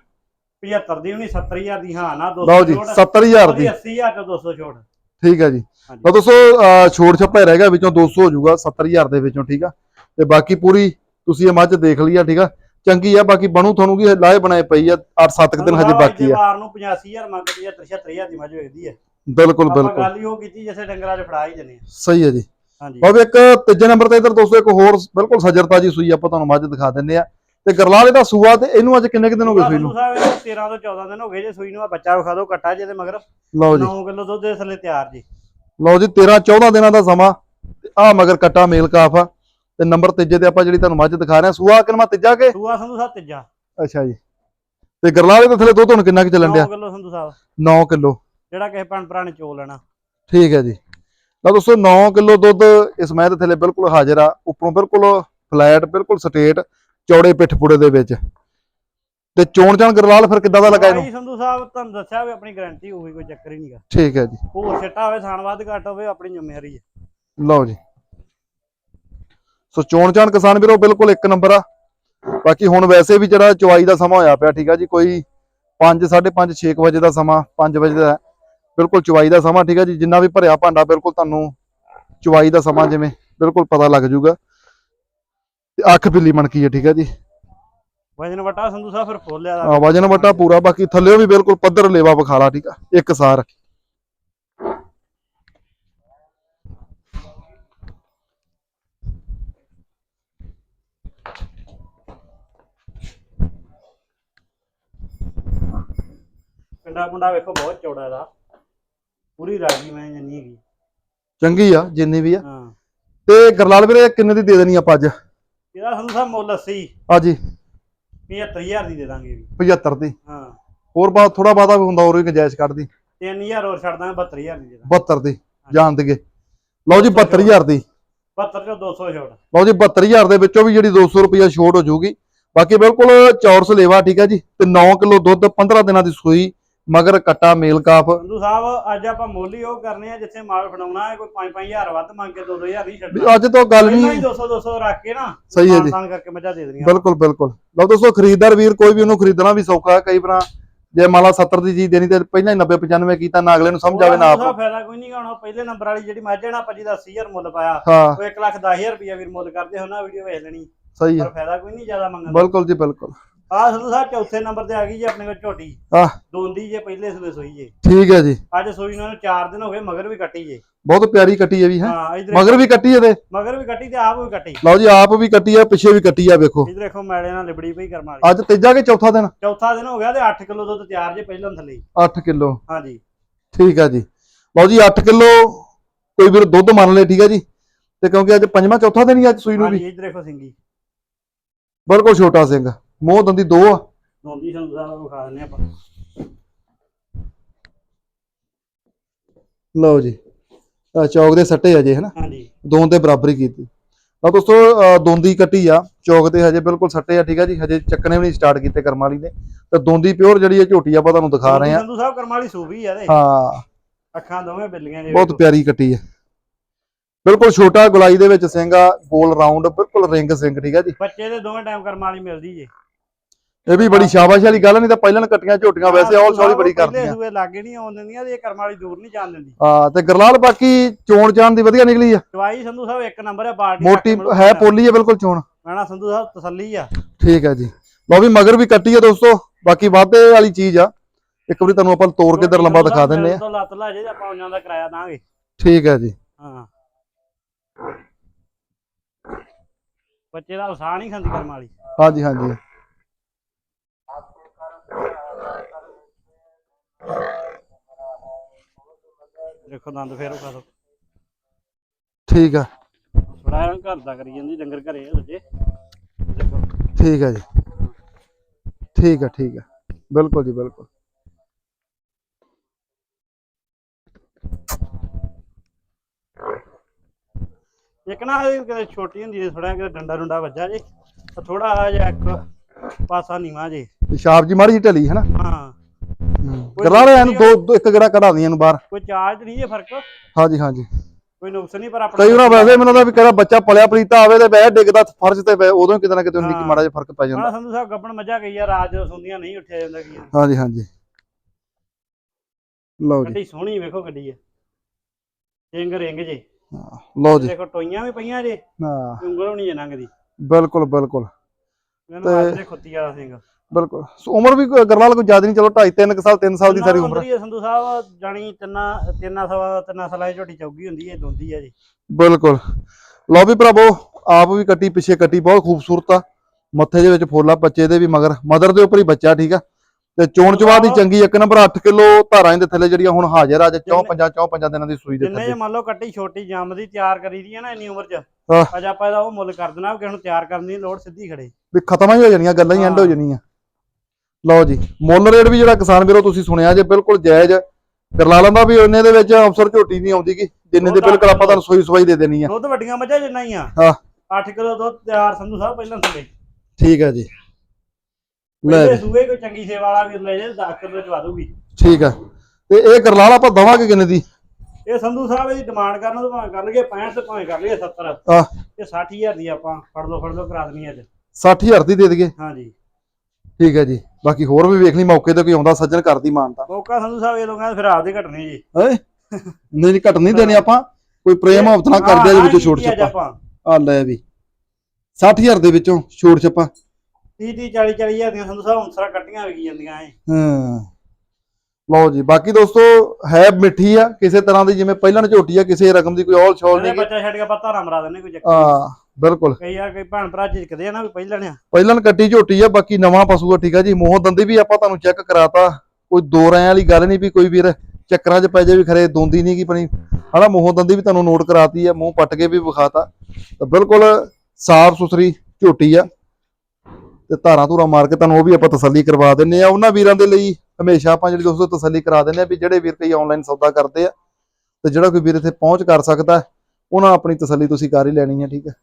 75 ਦੀ ਨਹੀਂ 70000 ਦੀ ਹਾਂ ਨਾ 200 ਲਓ ਜੀ ਛੋੜ 70000 ਉਹਦੀ ਦੀ। 80000 ਤੋਂ 200 ਛੋੜ ਠੀਕ ਹੈ ਜੀ। ਤਾਂ ਦੋਸਤੋ ਛੋਟ ਛੱਪਾ ਹੀ ਰਹਿ ਗਿਆ ਵਿੱਚੋਂ 200 ਹੋ ਜਾਊਗਾ 70000 ਦੇ ਵਿੱਚੋਂ ਠੀਕ ਆ? ਤੇ ਬਾਕੀ ਪੂਰੀ ਤੁਸੀਂ ਇਹ ਮੱਝ ਦੇਖ ਲਈ ਆ ਠੀਕ ਆ? ਚੰਗੀ ਆ ਬਾਕੀ ਬਣੂ ਤੁਹਾਨੂੰ ਕੀ ਲਾਏ ਬਣਾਏ ਪਈ ਆ 8-7 ਦਿਨ ਹਜੇ ਬਾਕੀ ਆ। ਵਾਰ ਨੂੰ 85000 ਮੰਗਦੀ ਆ 73000 ਦੀ ਮੱਝ ਵੇਚਦੀ ਹੈ ਬਿਲਕੁਲ ਬਿਲਕੁਲ। ਗੱਲ ਹੀ ਉਹ ਕੀਤੀ ਜਿਵੇਂ ਡੰਗਰਾਂ 'ਚ ਫੜਾ ਹੀ ਜੰਨੇ ਸਹੀ ਹੈ ਜੀ। ਬਾਬੇ ਇੱਕ ਤੀਜੇ ਨੰਬਰ ਤੇ ਇਧਰ ਦੋਸਤੋ ਇੱਕ ਹੋਰ ਬਿਲਕੁਲ ਸਜਰਤਾ ਜੀ ਸੂਈ ਆਪਾਂ ਤੁਹਾਨੂੰ ਮੱਝ ਦਿਖਾ ਦਿੰਦੇ ਆ। ਤੇ ਗਰਲਾਲੇ ਦਾ ਸੂਆ ਤੇ ਇਹਨੂੰ ਅੱਜ ਕਿੰਨੇ ਕੁ ਦਿਨ ਹੋ ਗਏ ਸੂਈ ਨੂੰ? ਸੰਧੂ ਸਾਹਿਬ ਇਹਨੂੰ 13 ਤੋਂ 14 ਦਿਨ ਹੋ ਗਏ ਜੇ ਸੂਈ ਨੂੰ ਆ ਬੱਚਾ ਵਿਖਾ ਦਿਓ ਕੱਟਾ ਜੇ ਤੇ ਮਗਰ ਲਓ ਜੀ। 9 ਕਿਲੋ ਦੁੱਧ ਦੇ ਥੱਲੇ ਤਿਆਰ ਜੀ। ਲਓ ਜੀ 13 14 ਦਿਨਾਂ ਦਾ ਸਮਾਂ। ਆ ਮਗਰ ਕੱਟਾ ਮੇਲ ਕਾਫ ਆ। ਤੇ ਨੰਬਰ ਤੀਜੇ ਤੇ ਆਪਾਂ ਜਿਹੜੀ ਤੁਹਾਨੂੰ ਮੱਝ ਦਿਖਾ ਰਹੇ ਆ ਸੂਆ ਕਿੰਨਾ ਤੀਜਾ ਕੇ? ਸੂਆ ਸੰਧੂ ਸਾਹਿਬ ਤੀਜਾ। ਅੱਛਾ ਜੀ। ਤੇ ਗਰਲਾਲੇ ਦੇ ਥੱਲੇ ਦੁੱਧ ਹੁਣ ਕਿੰਨਾ ਕੁ ਚੱਲਣ 9 ਡਿਆ ਕਿਲੋ ਸੰਧੂ ਸਾਹਿਬ। 9 ਕਿਲੋ। ਜਿਹੜਾ ਕਿਸੇ ਭਰਾ ਨੇ ਚੋ ਲੈਣਾ। ਠੀਕ ਹੈ ਜੀ। ਲਓ ਦੋਸਤੋ 9 ਕਿਲੋ ਦੁੱਧ ਇਸ ਮੈਚ ਦੇ ਥੱਲੇ ਬਿਲਕੁਲ ਹਾਜ਼ਰ ਆ। ਉੱਪਰੋਂ ਬਿਲਕੁਲ ਫਲੈਟ ਬਿਲਕੁਲ ਸਟੇਟ ਚੌੜੇ ਪਿੱਠ ਪੁੜੇ ਦੇ ਵਿੱਚ। ਤੇ ਚੋਣ ਚਾਣ ਗਰਲਾਲ ਫਿਰ ਕਿੱਦਾਂ ਦਾ ਲੱਗਾ ਇਹਨੂੰ? ਭਾਈ ਸੰਧੂ ਸਾਹਿਬ ਤੁਹਾਨੂੰ ਦੱਸਿਆ ਵੀ ਆਪਣੀ ਗਾਰੰਟੀ ਹੋਊਗੀ ਕੋਈ ਚੱਕਰ ਹੀ ਨਹੀਂਗਾ। ਠੀਕ ਹੈ ਜੀ। ਹੋਰ ਛੱਟਾ ਹੋਵੇ ਵੱਧ ਘੱਟ ਹੋਵੇ ਆਪਣੀ ਜ਼ਿੰਮੇਵਾਰੀ ਹੈ। ਲਓ ਜੀ। ਸੋ ਚੋਣ ਚਾਣ ਕਿਸਾਨ ਵੀਰੋ ਬਿਲਕੁਲ ਇੱਕ ਨੰਬਰ ਆ। ਬਾਕੀ ਹੁਣ ਵੈਸੇ ਵੀ ਜਿਹੜਾ ਚਵਾਈ ਦਾ ਸਮਾਂ ਹੋਇਆ ਪਿਆ ਠੀਕ ਆ ਜੀ ਕੋਈ 5 5:30 6 ਵਜੇ ਦਾ ਸਮਾਂ 5 ਵਜੇ ਦਾ। ਹੈ। ਬਿਲਕੁਲ ਚਵਾਈ ਦਾ ਸਮਾਂ ਠੀਕ ਆ ਜੀ? ਜਿੰਨਾ ਵੀ ਭਰਿਆ ਭਾਂਡਾ ਬਿਲਕੁਲ ਤੁਹਾਨੂੰ ਚਵਾਈ ਦਾ ਸਮਾਂ ਜਿਵੇਂ ਬਿਲਕੁਲ ਪਤਾ ਲੱਗ ਜਾਊਗਾ ਤੇ ਅੱਖ ਬਿੱਲੀ ਮਣਕੀ ਹੈ ਠੀਕ ਆ ਜੀ? ਵਜਨ ਵਟਾ ਸੰਧੂ ਸਾਹਿਬ ਫਿਰ ਫੋਲਿਆ ਦਾ ਵਜਨ ਵਟਾ ਪੂਰਾ ਬਾਕੀ ਥੱਲੇੋਂ ਵੀ ਬਿਲਕੁਲ ਪੱਧਰ ਲੇਵਾ ਵਿਖਾਲਾ ਠੀਕ ਆ। ਇੱਕ ਸਾਰ ਪਿੰਡਾ ਪੁੰਡਾ ਵੇਖੋ ਬਹੁਤ ਚੌੜਾ ਦਾ ਪੂਰੀ ਰਾਜੀ ਮੈਂ ਜੰਨੀ ਹੈਗੀ। ਚੰਗੀ ਆ ਜਿੰਨੀ ਵੀ ਆ। ਹਾਂ। ਤੇ ਗਰਲਾਲ ਵੀਰੇ ਕਿੰਨੇ ਦੀ ਦੇ ਦੇਣੀ ਆਪਾਂ ਅੱਜ? ਇਹਦਾ ਸੰਧੂ ਸਾਹਿਬ ਮੁੱਲ 80 ਆ ਜੀ 75000 ਦੀ ਦੇ ਦਾਂਗੇ ਵੀ। 75 ਦੀ। ਹਾਂ। ਹੋਰ ਬਾਅਦ ਥੋੜਾ ਬਾਦਾ ਵੀ ਹੁੰਦਾ ਹੋਰ ਵੀ ਗੁੰਜਾਇਸ਼ ਕੱਢਦੀ। 3000 ਹੋਰ ਛੱਡ ਦਾਂਗੇ 72000 ਦੀ ਦੇ ਦਾਂਗੇ। 72 ਦੀ ਜਾਣ ਦੇਗੇ ਲਓ ਜੀ 72000 ਦੀ। 72 ਚੋਂ 200 ਛੋੜ ਲਓ ਜੀ 72000 ਦੇ ਵਿੱਚੋਂ ਵੀ ਜਿਹੜੀ 200 ਰੁਪਿਆ ਛੋਟ ਹੋ ਜਾਊਗੀ। ਬਾਕੀ ਬਿਲਕੁਲ ਚੌਰਸ ਲੇਵਾ ਠੀਕ ਹੈ ਜੀ। ਤੇ 9 ਕਿਲੋ ਦੁੱਧ 15 ਦਿਨਾਂ ਦੀ ਸੂਈ। ਮਗਰ ਕੱਟਾ ਮੇਲ ਕਾਫ। ਸੰਧੂ ਸਾਹਿਬ ਅੱਜ ਆਪਾਂ ਮੁੱਲ ਉਹ ਕਰਨੇ ਆ ਜਿੱਥੇ ਮਾਲ ਫੜਾਉਣਾ ਹੈ ਕੋਈ 5-5000 ਵੱਧ ਮੰਗ ਕੇ 2-2000 ਨਹੀਂ ਛੱਡਣਾ। ਅੱਜ ਤੋਂ ਗੱਲ ਨਹੀਂ। ਹੀ 200-200 ਰੱਖ ਕੇ ਨਾ ਸਹੀ ਹੈ ਜੀ। ਕਰਕੇ ਮੱਝਾਂ ਦੇ ਦੇਣੀਆਂ ਬਿਲਕੁਲ ਬਿਲਕੁਲ। ਲਓ ਦੋਸਤੋ ਖਰੀਦਦਾਰ ਵੀਰ ਕੋਈ ਵੀ ਉਹਨੂੰ ਖਰੀਦਣਾ ਵੀ ਸੌਖਾ ਹੈ ਕਈ ਵਾਰ ਜੇ ਮੰਨ ਲਾ 70 ਦੀ ਚੀਜ਼ ਦੇਣੀ ਤੇ ਪਹਿਲਾਂ ਹੀ 90 95 ਕੀਤਾ ਨਾ ਅਗਲੇ ਨੂੰ ਸਮਝ ਆਵੇ ਨਾ ਆਪ। ਫਾਇਦਾ ਕੋਈ ਨਹੀਂ ਗਾਉਣਾ ਪਹਿਲੇ ਨੰਬਰ ਵਾਲੀ ਜਿਹੜੀ ਮੱਝ ਹੈ ਨਾ ਆਪਾਂ ਜਿਹਦਾ 80000 ਮੁੱਲ ਪਾਇਆ ਉਹ 1 ਲੱਖ 10000 ਰੁਪਇਆ ਵੀਰ ਮੁੱਲ ਕਰਦੇ ਹੋ ਨਾ ਵੀਡੀਓ ਵੇਖ ਲੈਣੀ। ਸਹੀ ਪਰ ਹੈ ਫਾਇਦਾ ਕੋਈ ਨਹੀਂ ਜ਼ਿਆਦਾ ਮੰਗਣ ਬਿਲਕੁਲ ਜੀ ਬਿਲਕੁਲ। ਆ ਸੰਧੂ ਸਾਹਿਬ ਚੌਥੇ ਨੰਬਰ ਤੇ ਆ ਗਈ ਜੀ ਆਪਣੇ ਕੋਲ ਝੋਟੀ। ਆਹ। ਦੋਂਦੀ ਜੇ ਪਹਿਲੇ ਸੂਏ ਸੋਈ ਜੇ। ਠੀਕ ਹੈ ਜੀ। ਅੱਜ ਸੋਈ ਨੂੰ 4 ਦਿਨ ਹੋ ਗਏ ਮਗਰ ਵੀ ਕੱਟੀ ਜੇ। ਬਹੁਤ ਪਿਆਰੀ ਕੱਟੀ ਹੈ ਵੀ ਹੈ? ਹਾਂ ਇਧਰ ਮਗਰ ਵੀ ਕੱਟੀ ਇਹਦੇ ਮਗਰ ਵੀ ਕੱਟੀ ਤੇ ਆਪ ਵੀ ਕੱਟੀ। ਲਓ ਜੀ ਆਪ ਵੀ ਕੱਟੀ ਆ ਪਿੱਛੇ ਵੀ ਕੱਟੀ ਆ ਵੇਖੋ। ਇਧਰ ਦੇਖੋ ਮੈਲੇ ਨਾਲ ਲਿਬੜੀ ਪਈ ਕਰਮ ਵਾਲੀ। ਅੱਜ ਤੀਜਾ ਕਿ ਚੌਥਾ ਦਿਨ? ਚੌਥਾ ਦਿਨ ਹੋ ਗਿਆ ਤੇ 8 ਕਿਲੋ ਦੁੱਧ ਤਿਆਰ ਜੇ ਪਹਿਲਾਂ ਥੱਲੇ। 8 ਕਿਲੋ। ਹਾਂਜੀ। ਠੀਕ ਆ ਜੀ। ਲਓ ਜੀ 8 ਕਿਲੋ ਕੋਈ ਵੀਰ ਦੁੱਧ ਮੰਨ ਲੈ ਠੀਕ ਆ ਜੀ। ਤੇ ਕਿਉਂਕਿ ਅੱਜ ਪੰਜਵਾਂ ਚੌਥਾ ਦਿਨ ਹੀ ਅੱਜ ਸੂਈ ਨੂੰ ਵੀ। ਹਾਂਜੀ ਇਧਰ ਦੇਖੋ ਸਿੰਗੀ। ਬਿਲਕੁਲ ਛੋਟਾ ਸਿੰਘ ਮੂੰਹ ਦੰਦੀ ਦੋ ਆ। ਨੂੰ ਵਿਖਾ ਆਪਾਂ। ਲਓ ਜੀ ਆਹ ਚੌਕ ਦੇ ਸੱਟੇ ਅਜੇ ਹਨਾ? ਹਾਂਜੀ। ਦੋਨ ਤੇ ਬਰਾਬਰੀ ਕੀਤੀ। ਤਾਂ ਦੋਸਤੋ ਅਹ ਦੋਂਦੀ ਕੱਟੀ ਆ। ਚੌਕ ਤੇ ਹਜੇ ਬਿਲਕੁਲ ਸੱਟੇ ਆ ਠੀਕ ਆ ਜੀ? ਹਜੇ ਚੱਕਣੇ ਵੀ ਨਹੀਂ ਸਟਾਰਟ ਕੀਤੇ ਕਰਮ ਵਾਲੀ ਨੇ। ਤੇ ਦੋਂਦੀ ਪਿਓਰ ਜਿਹੜੀ ਇਹ ਝੋਟੀ ਆਪਾਂ ਤੁਹਾਨੂੰ ਦਿਖਾ ਰਹੇ ਆ। ਸੰਧੂ ਸਾਹਿਬ ਕਰਮ ਵਾਲੀ ਆ ਇਹਦੇ ਹਾਂ। ਅੱਖਾਂ ਦੋਵੇਂ ਬਿੱਲੀਆਂ ਜੇ ਬਹੁਤ ਪਿਆਰੀ ਕੱਟੀ ਹੈ ਬਿਲਕੁਲ ਛੋਟਾ ਗੁਲਾਈ ਦੇ ਵਿੱਚ ਸਿੰਘ ਆ ਗੋਲ ਰਾਉਂਡ ਬਿਲਕੁਲ ਰਿੰਗ ਸਿੰਘ ਠੀਕ ਆ ਜੀ? ਬੱਚੇ ਦੇ ਦੋਵੇਂ ਟਾਈਮ ਕਰਮ ਵਾਲੀ ਮਿਲਦੀ ਜੇ। ਇਹ ਵੀ ਬੜੀ ਸ਼ਾਬਾਸ਼ ਵਾਲੀ ਗੱਲ ਨਹੀਂ ਤਾਂ ਪਹਿਲਾਂ ਕੱਟੀਆਂ ਝੋਟੀਆਂ ਵੈਸੇ ਔਲ ਸੌਲੀ ਬੜੀ ਕਰਦੀਆਂ। ਸੂਏ ਲਾਗੇ ਨਹੀਂ ਆਉਣ ਦਿੰਦੀਆਂ ਤੇ ਇਹ ਕਰਮ ਵਾਲੀ ਦੂਰ ਨਹੀਂ ਜਾਣ ਦਿੰਦੀ। ਹਾਂ ਤੇ ਗਰਲਾਲ ਬਾਕੀ ਚੋਣ ਚਾਣ ਦੀ ਵਧੀਆ ਨਿਕਲੀ ਆ। ਦਵਾਈ ਸੰਧੂ ਸਾਹਿਬ ਇੱਕ ਨੰਬਰ ਹੈ ਬਾਲਟੀ ਮੋਟੀ ਹੈ ਪੋਲੀ ਹੈ ਬਿਲਕੁਲ ਚੋਣ। ਮੈਣਾ ਸੰਧੂ ਸਾਹਿਬ ਤਸੱਲੀ ਆ। ਠੀਕ ਹੈ ਜੀ। ਲਓ ਵੀ ਮਗਰ ਵੀ ਕੱਟੀ ਆ ਦੋਸਤੋ ਬਾਕੀ ਵਾਧੇ ਵਾਲੀ ਚੀਜ਼ ਆ। ਇੱਕ ਵਾਰੀ ਤੁਹਾਨੂੰ ਆਪਾਂ ਤੋੜ ਕੇ ਦਰ ਲੰਬਾ ਦਿਖਾ ਦਿੰਨੇ ਆ। ਲੱਤ ਲਾ ਜੇ ਆਪਾਂ ਉਹਨਾਂ ਦਾ ਕਿਰਾਇਆ ਦਾਂਗੇ। ਠੀਕ ਹੈ ਜੀ। ਹਾਂ। ਬੱਚੇ ਦਾ ਵਸਾ ਨਹੀਂ ਖਾਂਦੀ ਕਰਮ ਵਾਲੀ। ਹਾਂਜੀ ਹਾਂਜੀ। ਦੇਖੋ ਦੰਦ ਫੇਰ ਉਹ ਕਦੋਂ ਠੀਕ ਆ। ਥੋੜਾ ਘਰ ਦਾ ਕਰੀ ਜਾਂਦੀ ਡੰਗਰ ਘਰੇ ਆ ਦੂਜੇ। ਦੇਖੋ। ਠੀਕ ਹੈ ਜੀ। ਠੀਕ ਆ ਠੀਕ ਆ। ਬਿਲਕੁਲ ਜੀ ਬਿਲਕੁਲ। ਇੱਕ ਨਾ ਇਹ ਕਿਤੇ ਛੋਟੀ ਹੁੰਦੀ ਹੈ ਥੋੜਾ ਜਿਹਾ ਡੰਡਾ ਡੁੰਡਾ ਵੱਜਾ ਜੇ। ਥੋੜਾ ਜਿਹਾ ਇੱਕ ਪਾਸਾ ਨੀਵਾ ਜੇ। ਪਿਸ਼ਾਬ ਜੀ ਮਾੜੀ ਜਿਹੀ ਢਲੀ ਹੈ ਨਾ? ਹਾਂ। ਗਰਲਾਲ ਇਹਨੂੰ ਦੋ ਦੋ- ਇੱਕ ਗੇੜਾ ਕਢਾ ਦੀਆਂ ਨੂੰ ਬਾਹਰ। ਕੋਈ ਚਾਰਜ ਨਹੀਂ ਹੈ ਫ਼ਰਕ? ਹਾਂਜੀ ਹਾਂਜੀ। ਕੋਈ ਨੁਕਸ ਨਹੀਂ ਪਰ ਆਪਣਾ ਕਈ ਵਾਰ ਵੈਸੇ ਮੈਨੂੰ ਤਾਂ ਵੀ ਕਹਿੰਦਾ ਬੱਚਾ ਪਲਿਆ ਪਲੀਤਾ ਆਵੇ ਤੇ ਬਹਿ ਡਿੱਗਦਾ ਫਰਜ਼ ਤੇ ਪਏ ਉਦੋਂ ਕਿਤੇ ਨਾ ਕਿਤੇ ਨਿੱਕੀ ਹਾਂ। ਮਾੜਾ ਜਿਹਾ ਫ਼ਰਕ ਪੈ ਹਾਂ ਜਾਂਦਾ ਸੰਧੂ ਸਾਹਿਬ ਗੱਬਣ ਮੱਝਾਂ ਗਈ ਆ ਰਾਤ ਜਦੋਂ ਨਹੀਂ ਉੱਠਿਆ ਜਾਂਦਾ ਕੀ ਹਾਂਜੀ ਹਾਂਜੀ। ਲਓ ਜੀ। ਗੱਡੀ ਸੋਹਣੀ ਵੇਖੋ ਗੱਡੀ ਆ। ਰਿੰਗ ਰਿੰਗ ਜੇ। ਹਾਂ, ਲਓ ਜੀ। ਦੇਖੋ ਟੋਈਆਂ ਵੀ ਪਈਆਂ ਜੇ। ਹਾਂ। ਉਂਗਲ ਹੋਣੀ ਜੇ ਲੰਘਦੀ। ਬਿਲਕੁਲ ਬਿਲਕੁਲ। ਮੈਨੂੰ ਅੱਜ ਦੇ ਖੁੱਤੀ ਵਾਲਾ ਸਿੰਘ। ਬਿਲਕੁਲ। ਸੋ ਉਮਰ ਵੀ ਗਰਲਾਲ ਕੋਈ ਜ਼ਿਆਦਾ ਨਹੀਂ ਚਲੋ 2.5 3 ਸਾਲ 3 ਸਾਲ ਦੀ ਸਾਰੀ ਉਮਰ ਉਮਰ ਸੰਧੂ ਸਾਹਿਬ ਜਾਣੀ ਤਿੰਨਾਂ ਤਿੰਨਾਂ ਸਵਾ ਤਿੰਨਾਂ ਸਾਲਾਂ ਦੀ ਝੋਟੀ ਚੌਗੀ ਹੁੰਦੀ ਹੈ ਦੋਂਦੀ ਆ ਜੀ। ਬਿਲਕੁਲ। ਲਓ ਵੀ ਭਰਾਵੋ ਆਪ ਵੀ ਕੱਟੀ ਪਿੱਛੇ ਕੱਟੀ ਬਹੁਤ ਖੂਬਸੂਰਤ ਆ। ਮੱਥੇ ਦੇ ਵਿੱਚ ਫੋਲਾ ਬੱਚੇ ਦੇ ਵੀ ਮਗਰ ਮਦਰ ਦੇ ਉੱਪਰ ਹੀ ਬੱਚਾ ਠੀਕ ਆ। ਤੇ ਚੋਣ ਚਵਾ ਦੀ ਚੰਗੀ ਇੱਕ ਨੰਬਰ 8 ਕਿਲੋ ਧਾਰਾਂ ਦੇ ਥੱਲੇ ਜਿਹੜੀਆਂ ਹੁਣ ਹਾਜ਼ਰ ਆ ਜੇ ਚੌਂ ਪੰਜਾਂ ਚੌਂ ਪੰਜਾਂ ਦਿਨਾਂ ਦੀ ਸੂਈ ਦੇ ਜਿੰਨੇ ਥੱਲੇ। ਮੰਨ ਲਓ ਕੱਟੀ ਛੋਟੀ ਜੰਮਦੀ ਤਿਆਰ ਕਰੀ ਦੀ ਹੈ ਨਾ ਇੰਨੀ ਉਮਰ 'ਚ ਹਾਂ। ਅੱਜ ਆਪਾਂ ਇਹਦਾ ਉਹ ਮੁੱਲ ਕਰ ਦੇਣਾ ਕਿ ਹੁਣ ਤਿਆਰ ਕਰਨ ਦੀ ਲੋੜ ਸਿੱਧੀ ਖੜੇ। ਵੀ ਖਤਮ ਹੀ ਹੋ ਜਾਣੀਆਂ ਗੱਲਾਂ ਹੀ ਐਂਡ ਹੋ ਹਾਂ। ਜਾਣੀਆਂ। ਲਓ ਜੀ ਮੁੱਲ ਰੇਟ ਵੀ ਜਿਹੜਾ ਕਿਸਾਨ ਵੀਰੋ ਤੁਸੀਂ ਸੁਣਿਆ ਜੇ ਬਿਲਕੁਲ ਜਾਇਜ਼ ਗਰਲਾਲਾਂ ਦਾ ਵੀ ਉਹਨੇ ਦੇ ਵਿੱਚ ਅਫਸਰ ਝੋਟੀ ਨਹੀਂ ਆਉਂਦੀ ਕਿ ਜਿੰਨੇ ਦੇ ਬਿਲਕੁਲ ਆਪਾਂ ਤੁਹਾਨੂੰ ਸੋਈ ਸਵਾਈ ਦੇ ਦੇਣੀ ਆ। ਦੁੱਧ ਵੱਡੀਆਂ ਮੱਝਾਂ ਜਿੰਨਾ ਹੀ ਆ। ਹਾਂ। 8 ਕਿਲੋ ਦੁੱਧ ਤਿਆਰ ਸੰਧੂ ਸਾਹਿਬ ਪਹਿਲਾਂ ਥੱਲੇ। ਠੀਕ ਆ ਜੀ। ਲੈ ਜੀ ਸੂਏ ਕੋਈ ਚੰਗੀ ਸੇਵਾ ਵਾਲਾ ਵੀ ਲੈ ਜੇ 10 ਕਿਲੋ ਚਵਾ ਦੂਗੀ। ਠੀਕ ਆ। ਤੇ ਇਹ ਗਰਲਾਲ ਆਪਾਂ ਦਵਾਂਗੇ ਕਿੰਨੇ ਦੀ? ਇਹ ਸੰਧੂ ਸਾਹਿਬ ਇਹਦੀ ਡਿਮਾਂਡ ਕਰਨ ਤੋਂ ਭਾਵੇਂ ਕਰ ਲਈਏ 65 ਤੇ ਭਾਵੇਂ ਕਰ ਲਈਏ 70 ਆ ਇਹ 60000 ਦੀ ਆਪਾਂ ਫੜ ਲਓ ਫੜ ਲਓ ਕਰਾ ਦੇਣੀ ਅੱਜ। 60000 ਦੀ ਦੇ ਦਈਏ। ਹਾਂਜੀ। ਠੀਕ ਹੈ ਜੀ। ਬਾਕੀ ਹੋਰ ਵੀ ਵੇਖ ਲਈ ਮੌਕੇ ਤੇ ਕੋਈ ਆਉਂਦਾ ਸੱਜਣ ਕਰਦੀ ਮਾਨਤਾ ਮੌਕਾ ਸੰਧੂ ਸਾਹਿਬ ਇਹ ਲੋਕਾਂ ਦੇ ਫਿਰ ਆਪਦੇ ਘਟਨੇ ਜੀ। ਏ ਨਹੀਂ ਨਹੀਂ ਘਟ ਨਹੀਂ ਦੇਣੇ ਆਪਾਂ। ਕੋਈ ਪ੍ਰੇਮ ਹਵਤ ਨਾ ਕਰਦੇ ਆ ਦੇ ਵਿੱਚੋਂ ਛੋਟ ਛੱਪਾ। ਆਪਾਂ ਆ ਲੈ ਵੀ। 60000 ਦੇ ਵਿੱਚੋਂ ਛੋਟ ਛੱਪਾ। 30 30 40 40 ਹਜ਼ਾਰ ਦੀਆਂ ਸੰਧੂ ਸਾਹਿਬ ਹੁੰਸਰਾ ਕੱਟੀਆਂ ਵਿਕੀ ਜਾਂਦੀਆਂ ਐ। ਹਾਂ। ਲਓ ਜੀ ਬਾਕੀ ਦੋਸਤੋ ਹੈ ਮਿੱਠੀ ਆ ਕਿਸੇ ਤਰ੍ਹਾਂ ਦੀ ਜਿਵੇਂ ਪਹਿਲਾਂ ਝੋਟੀ ਆ ਕਿਸੇ ਰਕਮ ਦੀ ਕੋਈ ਔਲ ਛੋਲ ਨਹੀਂ ਬੱਚਾ ਛੱਡ ਕੇ ਪੱਤਾ ਮਰਾ ਦਿੰਦੇ ਕੋਈ ਚੱਕਰ ਆ ਬਿਲਕੁਲ। ਕਈ ਯਾਰ ਕਈ ਭੈਣ ਭਰਾ ਝਿਜਕਦੇ ਆ ਨਾ ਵੀ ਪਹਿਲਾਂ ਨੇ ਪਹਿਲਾਂ ਕੱਟੀ ਝੋਟੀ ਆ ਬਾਕੀ ਨਵਾਂ ਪਸ਼ੂ ਆ ਠੀਕ ਆ ਜੀ। ਮੂੰਹ ਦੰਦੀ ਵੀ ਆਪਾਂ ਤੁਹਾਨੂੰ ਚੈੱਕ ਕਰਾਤਾ। ਕੋਈ ਦੋ ਰਾਇਆਂ ਵਾਲੀ ਗੱਲ ਨਹੀਂ ਵੀ ਕੋਈ ਵੀਰ ਚੱਕਰਾਂ 'ਚ ਪੈ ਜਾਏ ਵੀ ਖਰੇ ਦੋਂਦੀ ਨਹੀਂ ਕੀ ਬਣੀ। ਹਨਾ ਮੂੰਹ ਦੰਦੀ ਵੀ ਤੁਹਾਨੂੰ ਨੋਟ ਕਰਾਤੀ ਆ ਮੂੰਹ ਪੱਟ ਕੇ ਵੀ ਵਿਖਾਤਾ। ਤਾਂ ਬਿਲਕੁਲ ਸਾਫ਼ ਸੁਥਰੀ ਝੋਟੀ ਆ। ਤੇ ਧਾਰਾਂ ਧੂਰਾਂ ਮਾਰ ਕੇ ਤੁਹਾਨੂੰ ਉਹ ਵੀ ਆਪਾਂ ਤਸੱਲੀ ਕਰਵਾ ਦਿੰਨੇ ਆ। ਉਹਨਾਂ ਵੀਰਾਂ ਦੇ ਲਈ ਹਮੇਸ਼ਾ ਆਪਾਂ ਜਿਹੜੀ ਦੋਸਤੋ ਤਸੱਲੀ ਕਰਾ ਦਿੰਨੇ ਆ ਵੀ ਜਿਹੜੇ ਵੀਰ ਕਈ ਆਨਲਾਈਨ ਸੌਦਾ ਕਰਦੇ ਆ ਤੇ ਜਿਹੜਾ ਕੋਈ ਵੀਰ ਇੱਥੇ ਪਹੁੰਚ ਕਰ ਸਕਦਾ ਉਹਨਾਂ ਆਪਣੀ ਤਸੱਲੀ ਤੁਸੀਂ ਕਰ ਹੀ ਲੈਣੀ ਹੈ ਠੀਕ ਹੈ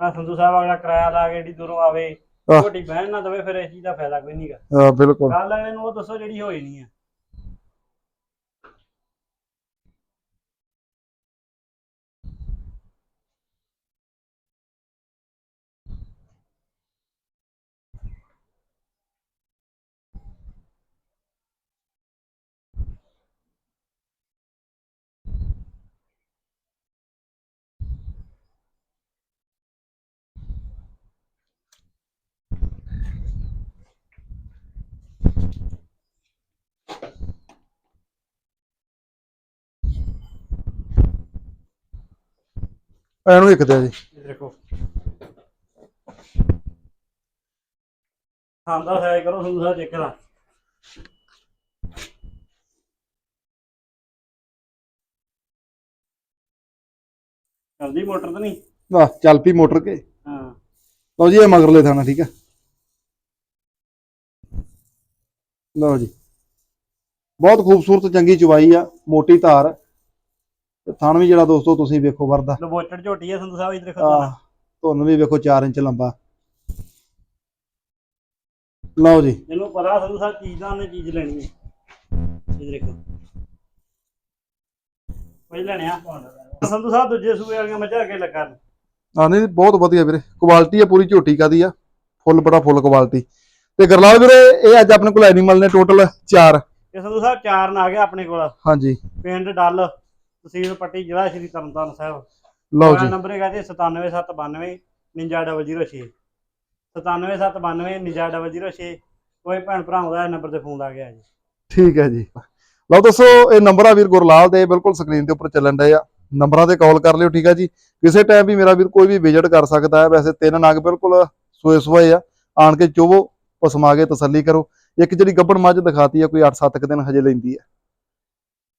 ਆ ਸੰਧੂ ਸਾਹਿਬ ਅਗਲਾ ਕਿਰਾਇਆ ਲਾ ਕੇ ਏਡੀ ਦੂਰੋਂ ਆਵੇ ਆਹ। ਛੋਟੀ ਬਹਿਣ ਨਾ ਦਵੇ ਫਿਰ ਇਸ ਚੀਜ਼ ਦਾ ਫਾਇਦਾ ਕੋਈ ਨਹੀਂਗਾ ਅਹ ਬਿਲਕੁਲ। ਗੱਲ ਅਗਲੇ ਨੂੰ ਉਹ ਦੱਸੋ ਜਿਹੜੀ ਹੋਈ ਨਹੀਂ ਆ। ਇਹਨੂੰ ਇੱਕ ਦਿਆ ਜੀ। ਇਹ ਦੇਖੋ। ਖਾਂਦਾ ਹੈ ਕਰੋ ਸੰਧੂ ਸਾਹਿਬ ਚੈੱਕ ਕਰਾ। ਚੱਲਦੀ ਮੋਟਰ ਤਾਂ ਨਹੀਂ? ਵਾਹ ਚੱਲ ਪਈ ਮੋਟਰ ਕੇ। ਹਾਂ। ਲਓ ਜੀ ਇਹ ਮਗਰਲੇ ਥਾਣਾ ਠੀਕ ਆ। ਲਓ ਜੀ। ਬਹੁਤ ਖੂਬਸੂਰਤ ਚੰਗੀ ਚੁਵਾਈ ਆ ਮੋਟੀ ਧਾਰ। ਤੇ ਥਣ ਵੀ ਜਿਹੜਾ ਦੋਸਤੋ ਤੁਸੀਂ ਵੇਖੋ ਵਰਦਾ। ਲਬੋਚੜ ਝੋਟੀ ਹੈ ਸੰਧੂ ਸਾਹਿਬ ਇਧਰ ਆ। ਧੁੰਨ ਵੀ ਵੇਖੋ 4 ਇੰਚ ਲੰਬਾ। ਲਓ ਜੀ। ਇਹਨੂੰ ਪਤਾ ਸੰਧੂ ਸਾਹਿਬ ਚੀਜ਼ ਦਾ ਉਹਨੇ ਚੀਜ਼ ਲੈਣੀ ਹੈ। ਇਧਰ ਦੇਖੋ। ਕੋਈ ਲੈਣਿਆ ਸੰਧੂ ਸਾਹਿਬ ਦੂਜੇ ਸੂਏ ਵਾਲੀਆਂ ਮੱਝਾਂ ਅੱਗੇ ਲੱਗਾ। ਨੇ। ਆ ਨਹੀਂ ਬਹੁਤ ਵਧੀਆ ਵੀਰੇ। ਕੁਆਲਿਟੀ ਆ ਪੂਰੀ ਝੋਟੀ ਕਾਦੀ ਆ। ਫੁੱਲ ਬੜਾ ਫੁੱਲ ਕੁਆਲਿਟੀ ਤੇ ਗਰਲਾਲ ਵੀਰੇ ਇਹ ਅੱਜ ਆਪਣੇ ਕੋਲ ਐਨੀਮਲ ਨੇ ਟੋਟਲ 4 ਇਹ ਸੰਧੂ ਸਾਹਿਬ ਚਾਰ ਨਾ ਆ ਗਿਆ ਆਪਣੇ ਕੋਲ। ਹਾਂਜੀ। ਪਿੰਡ ਡੱਲ। ਤਹਿਸੀਲ ਪੱਟੀ ਜ਼ਿਲ੍ਹਾ ਸ਼੍ਰੀ ਤਰਨਤਾਰਨ ਸਾਹਿਬ। ਲਓ ਜੀ। ਨੰਬਰ ਹੈਗਾ ਜੀ 97792 99006 97792 99006 ਕੋਈ ਭੈਣ ਭਰਾ ਦਾ ਨੰਬਰ ਤੇ ਫੋਨ ਲਾ ਗਿਆ ਜੀ। ਠੀਕ ਹੈ ਜੀ। ਲਓ ਦੋਸਤੋ ਇਹ ਨੰਬਰ ਆ ਵੀਰ ਗੁਰਲਾਲ ਦੇ ਬਿਲਕੁਲ ਸਕਰੀਨ ਦੇ ਉੱਪਰ ਚੱਲਣ ਡਏ ਆ। ਨੰਬਰਾਂ ਤੇ ਕਾਲ ਕਰ ਲਿਓ ਠੀਕ ਆ ਜੀ। ਕਿਸੇ ਟਾਈਮ ਵੀ ਮੇਰਾ ਵੀਰ ਕੋਈ ਵੀ ਵਿਜ਼ਿਟ ਕਰ ਸਕਦਾ ਹੈ ਵੈਸੇ ਤਿੰਨ ਨਗ ਬਿਲਕੁਲ ਸੋਏ ਸੋਏ ਆ। ਆਣ ਕੇ ਚੋਵੋ ਪਸਮਾ ਕੇ ਤਸੱਲੀ ਕਰੋ। ਇੱਕ ਜਿਹੜੀ ਗੱਬੜ ਮੱਝ ਦਿਖਾਤੀ ਆ ਕੋਈ 8-7 ਦਿਨ ਹਜੇ ਲੈਂਦੀ ਆ